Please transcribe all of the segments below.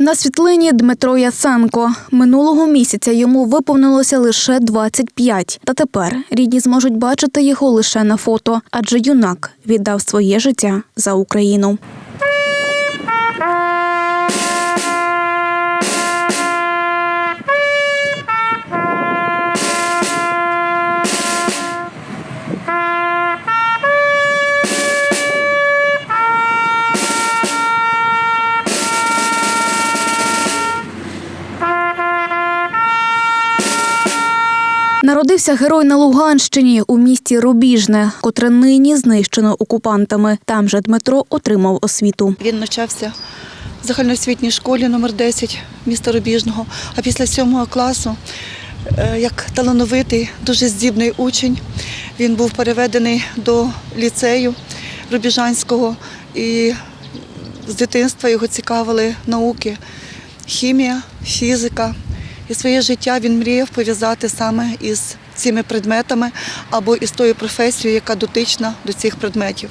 На світлині Дмитро Яценко. Минулого місяця йому виповнилося лише 25. Та тепер рідні зможуть бачити його лише на фото, адже юнак віддав своє життя за Україну. Народився герой на Луганщині у місті Рубіжне, котре нині знищено окупантами. Там же Дмитро отримав освіту. Він навчався в загальноосвітній школі номер 10 міста Рубіжного, а після сьомого класу, е, як талановитий, дуже здібний учень, він був переведений до ліцею Рубіжанського і з дитинства його цікавили науки, хімія, фізика. І своє життя він мріяв пов'язати саме із цими предметами або із тою професією, яка дотична до цих предметів.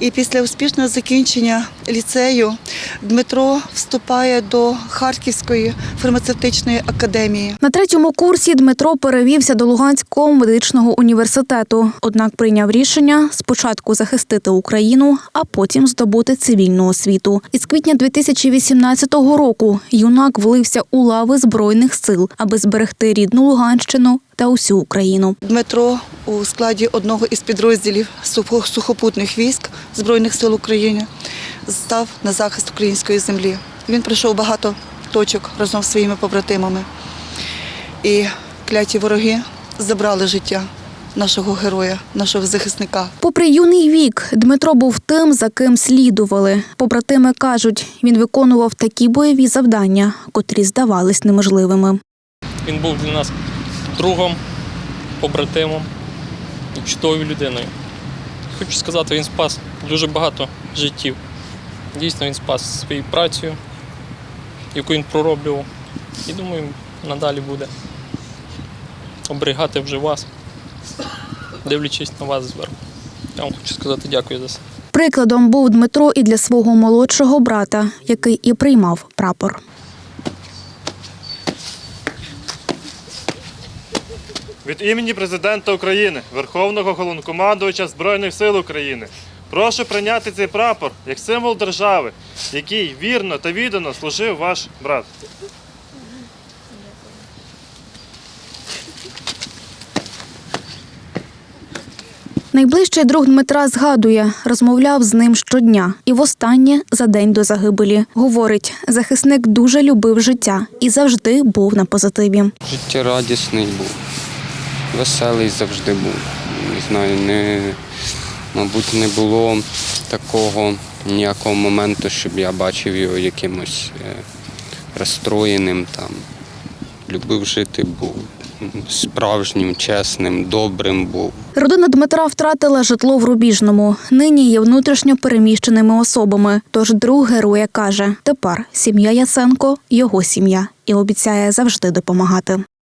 І після успішного закінчення ліцею Дмитро вступає до Харківської фармацевтичної академії. На третьому курсі Дмитро перевівся до Луганського медичного університету. Однак прийняв рішення спочатку захистити Україну, а потім здобути цивільну освіту. Із квітня 2018 року юнак влився у лави збройних сил, аби зберегти рідну Луганщину та усю Україну. Дмитро у складі одного із підрозділів сухопутних військ Збройних сил України став на захист української землі. Він пройшов багато точок разом з своїми побратимами. І кляті вороги забрали життя нашого героя, нашого захисника. Попри юний вік, Дмитро був тим, за ким слідували. Побратими кажуть, він виконував такі бойові завдання, котрі здавались неможливими. Він був для нас другом, побратимом і чудовою людиною. Хочу сказати, він спас дуже багато життів. Дійсно, він спас своєю працею, яку він пророблював. І думаю, надалі буде оберігати вже вас, дивлячись на вас зверху. Я вам хочу сказати дякую за це. Прикладом був Дмитро і для свого молодшого брата, який і приймав прапор. Від імені президента України, Верховного Головнокомандувача Збройних сил України, прошу прийняти цей прапор як символ держави, який вірно та віддано служив ваш брат. Найближчий друг Дмитра згадує, розмовляв з ним щодня і востаннє за день до загибелі. Говорить, захисник дуже любив життя і завжди був на позитиві. Життєрадісний був, веселий завжди був. Не знаю, не, мабуть, не було такого ніякого моменту, щоб я бачив його якимось е, розстроєним. Там. Любив жити, був справжнім, чесним, добрим був. Родина Дмитра втратила житло в Рубіжному. Нині є внутрішньо переміщеними особами. Тож друг героя каже: тепер сім'я Яценко його сім'я і обіцяє завжди допомагати.